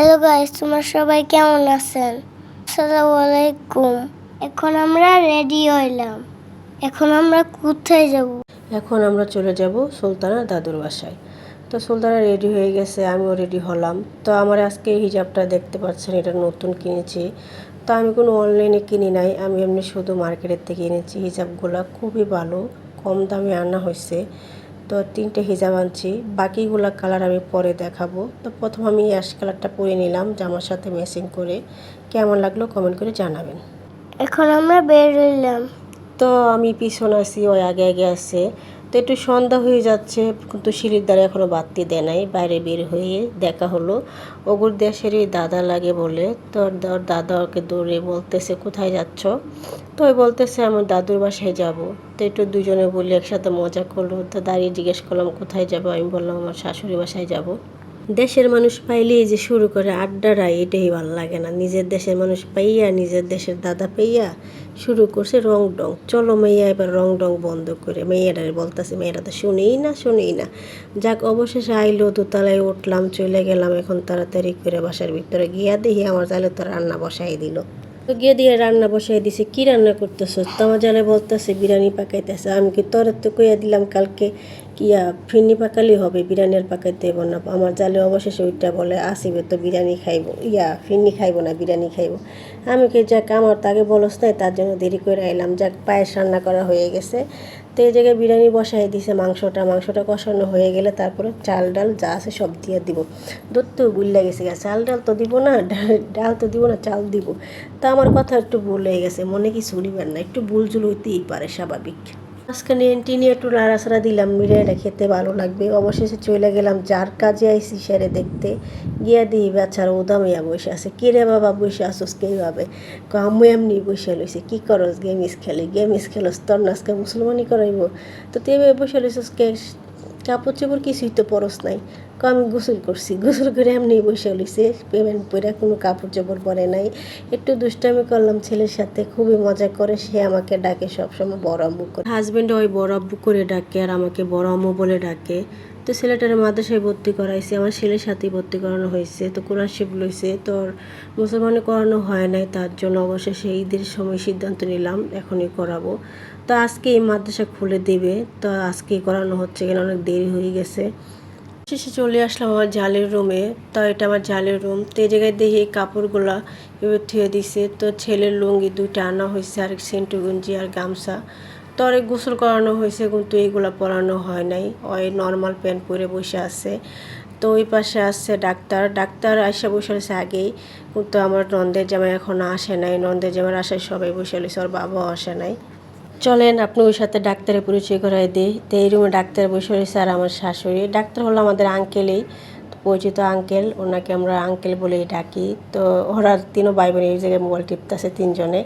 Hello guys তোমরা সবাই কেমন আছেন? আসসালামু আলাইকুম। এখন আমরা রেডি হইলাম। এখন আমরা কোথায় যাব? এখন আমরা চলে যাব সুলতানা দাদুর বাসায়। তো সুলতানা রেডি হয়ে গেছে, আমিও রেডি হলাম। তো আমার আজকে হিজাবটা দেখতে পাচ্ছেন, এটা নতুন কিনেছি। তো আমি কোনো অনলাইনে কিনি নাই, আমি এমনি শুধু মার্কেটের থেকে এনেছি। হিজাবগুলো খুবই ভালো, কম দামে আনা হয়েছে। তো তিনটে হিজাব আনছি। বাকিগুলো কালার আমি পরে দেখাবো। তো প্রথম আমি অ্যাশ কালারটা পরে নিলাম জামার সাথে মেসিং করে। কেমন লাগল কমেন্ট করে জানাবেন। এখন আমরা বের হইলাম। তো আমি পিছন আসি ওই আগে আগে আছে। তো একটু সন্ধ্যা হয়ে যাচ্ছে, কিন্তু সিঁড়ির দ্বারা এখনও বাতি দেয় নাই, বাইরে বের হয়ে দেখা হলো। ওগুর দেশের এই দাদা লাগে বলে তো ওর দাদা ওকে দৌড়ে বলতেছে, কোথায় যাচ্ছ? তো ওই বলতেছে আমার দাদুর বাসায় যাব। তো একটু দুজনে বলি একসাথে মজা করল। তো দাঁড়িয়ে জিজ্ঞেস করলাম, কোথায় যাব? আমি বললাম, আমার শাশুড়ি বাসায় যাব। দেশের মানুষ পাইলেই যে শুরু করে আড্ডারা এটাই ভালো লাগে না। নিজের দেশের মানুষ পাইয়া, নিজের দেশের দাদা পাইয়া শুরু করছে রং ডং চলো মেয়া এবার রং ডং বন্ধ করে। মেয়েরা বলতেছে মেয়েরা তো শুনেই না শুনেই না। যাক, অবশেষে আইলো, দোতলায় উঠলাম, চলে গেলাম এখন তাড়াতাড়ি করে বাসার ভিতরে। গিয়া দেখি আমার তাহলে তো রান্না বসাই দিল। তো গিয়ে দিয়ে রান্না বসাই দিছে। কি রান্না করতেছো? তোমার জালে বলতেছে, বিরিয়ানি পাকাইতেছে। আমি কি তোর তো কইয়া দিলাম কালকে কিয়া ফিরনি পাকালি হবে, বিরিয়ানির পাকাইতে হইব না। আমার জালে অবশেষে ওইটা বলে, আসিবে তো বিরিয়ানি খাইবো। ইয়া ফিরনি খাইবো না, বিরিয়ানি খাইবো। আমি কি যাক, আমার তাকে বলস নাই, তার জন্য দেরি করে আইলাম। যাক, পায়েস রান্না করা হয়ে গেছে। তো এই জায়গায় বিরিয়ানি বসাই দিছে, মাংসটা। মাংসটা কষানো হয়ে গেলে তারপরে চাল ডাল যা আছে সব দিয়ে দিব। দুধ তো গুল্লা গেছে চাল ডাল তো দিব না, ডাল- তো দিব না, চাল দিব। তা আমার কথা একটু ভুল হয়ে গেছে, মনে কি শুনিবেন না, একটু ভুল জুল হইতেই পারে, স্বাভাবিক। মাঝখানে এন্টি নিয়ে একটু নাড়াচাড়া দিলাম মিরিয়াটা খেতে ভালো লাগবে। অবশেষে চলে গেলাম যার কাজে আইসি সেরে দেখতে। গিয়া দিই বাচ্চারা ওদামিয়া বসে আছে। কে রে বাবা বসে আসোস কে ভাবে আম্মু এমনি বসে লইছে। কী করস, গেমিস খেলে, গেমিস খেলস, তোর নাচকে মুসলমানই করাইব? তো তুই বসে লইছিস কে? কাপড় চোপড় কিছুই তো পরস নাই। আমি গোসল করছি। গোসল করে এমনি বসে লইছে পেমেন্ট পরে কোনো কাপড় চোপড় পরে নাই। একটু দুষ্টামি করলাম ছেলের সাথে। খুবই মজা করে সে আমাকে ডাকে সবসময় বড় আম্মু করে। হাজব্যান্ড ওই বড় আব্বু করে ডাকে আর আমাকে বড় আম্মু বলে ডাকে। তো ছেলেটার মাদ্রাসায় ভর্তি করাইছে, আমার ছেলের সাথেই ভর্তি করানো হয়েছে, তো কোরআন শিব লইছে, তো মুসলমানে করানো হয় নাই তার জন্য অবশেষে ঈদের সময় সিদ্ধান্ত নিলাম, এখনই করাবো। তো আজকে এই মাদ্রাসা খুলে দেবে, তো আজকে করানো হচ্ছে কেন অনেক দেরি হয়ে গেছে। শেষে চলে আসলাম আমার জালের রুমে, তো এটা আমার জালের রুম, তো এই জায়গায় দেখি কাপড়গুলা এবার থুয়ে দিছে, তো ছেলের লুঙ্গি দুইটা আনা হয়েছে আর সেন্টু গঞ্জি আর গামছা। তো অনেক গোসল করানো হয়েছে, কিন্তু এইগুলা পরানো হয় নাই। ওই নর্মাল প্যান্ট পরে বসে আছে। তো ওই পাশে আসছে ডাক্তার। ডাক্তার আসে বসে আছে আগেই। কিন্তু আমার নন্দের জামাই এখনও আসে নাই। নন্দের জামাই আসায় সবাই বসে রয়েছে, ওর বাবাও আসে নাই। চলেন, আপনি ওর সাথে ডাক্তারের পরিচয় করাই দিই। তো এই রুমে ডাক্তার বসে রয়েছে আর আমার শাশুড়ি। ডাক্তার হলো আমাদের আঙ্কেলেই পরিচিত আঙ্কেল ওনাকে আমরা আঙ্কেল বলেই ডাকি। তো ওরা তিনও ভাই বোন এই জায়গায় মোবাইল টিপতেছে তিনজনে।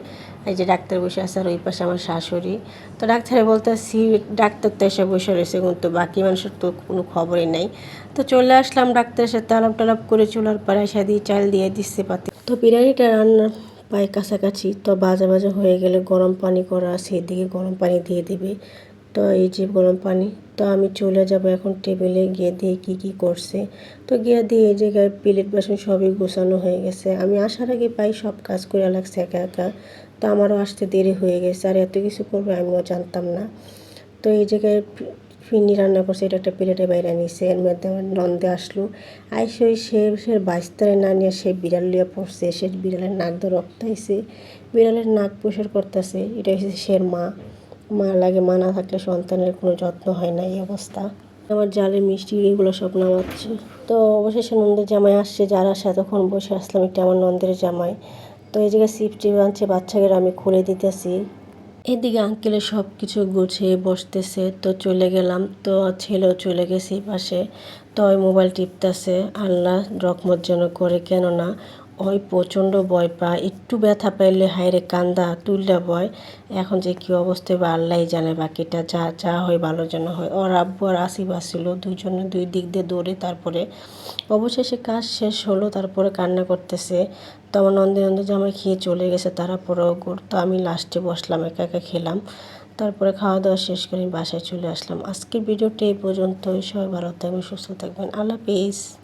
এই যে ডাক্তার বসে আছে আর ওই পাশে আমার শাশুড়ি। তো ডাক্তারে বলতেছি, ডাক্তার তো এসে বসে রয়েছে কিন্তু বাকি মানুষের তো কোনো খবরই নাই। তো চলে আসলাম ডাক্তারের সাথে, আলাপ টালাপ করে চুলার পরে এসে দিয়ে চাল দিয়ে দিচ্ছে পাতি। তো বিরিয়ানিটা রান্না পায়ে কাছাকাছি, তো বাজা বাজা হয়ে গেলে গরম পানি করা সেদিকে গরম পানি দিয়ে দিবে। তো এই যে গরম পানি, তো আমি চলে যাব এখন টেবিলে গিয়ে দিয়ে কি কি করছে। তো গিয়ে দিয়ে এই জায়গায় প্লেট বাসন সবই গোছানো হয়ে গেছে। আমি আসার আগে পাই সব কাজ করে লাগছে একা একা। তো আমারও আসতে দেরি হয়ে গেছে, আর এত কিছু করবে আমিও জানতাম না। তো এই জায়গায় ফিন্নি রান্না করছে, এটা একটা প্লেটে বাইরে নিছে এর মধ্যে আমার নন্দে আসলো। আইসে ওই সে সে বাইস্তারে না নিয়ে সে বিড়াল লিয়ে পড়ছে, সে বিড়ালের নাক ধরে রক্ত আইছে বিড়ালের নাক পরিষ্কার করতেছে, এটা হচ্ছে সের মা। মা লাগে মা না থাকলে সন্তানের কোনো যত্ন হয় না এই অবস্থা। আমার জালের মিষ্টি এগুলো সব নামাচ্ছে। তো অবশেষে নন্দের জামাই আসছে, যারা তখন বসে আসলাম এটা আমার নন্দের জামাই। তো এই জায়গায় সিফটি আনছে বাচ্চাকে আমি খুলে দিতেছি। এদিকে আঙ্কেলে সব কিছু গুছিয়ে বসতেছে, তো চলে গেলাম। তো ছেলেও চলে গেছি পাশে। তো ওই মোবাইল টিপতেছে, আল্লাহ রকমত যেন করে, কেননা ওই প্রচণ্ড ভয় পায় একটু ব্যথা পাইলে হাইরে কান্দা, তুললে ভয় এখন যে কী অবস্থায় বা আল্লাহ জানে বাকিটা, যা যা হয় ভালো যেন হয়। ওর আব্বু আর আসিফ আসছিল, দুজনে দুই দিক দিয়ে দৌড়ে তারপরে অবশেষে কাজ শেষ হলো, তারপরে কান্না করতেছে। তো আমার নন্দে নন্দে জামাই খেয়ে চলে গেছে, তারা পরেও তো আমি লাস্টে বসলাম, একা একা খেলাম। তারপরে খাওয়া দাওয়া শেষ করে বাসায় চলে আসলাম। আজকের ভিডিওটা এই পর্যন্তই। সবাই ভালো থাকবেন, সুস্থ থাকবেন। আল্লাহ হাফিজ।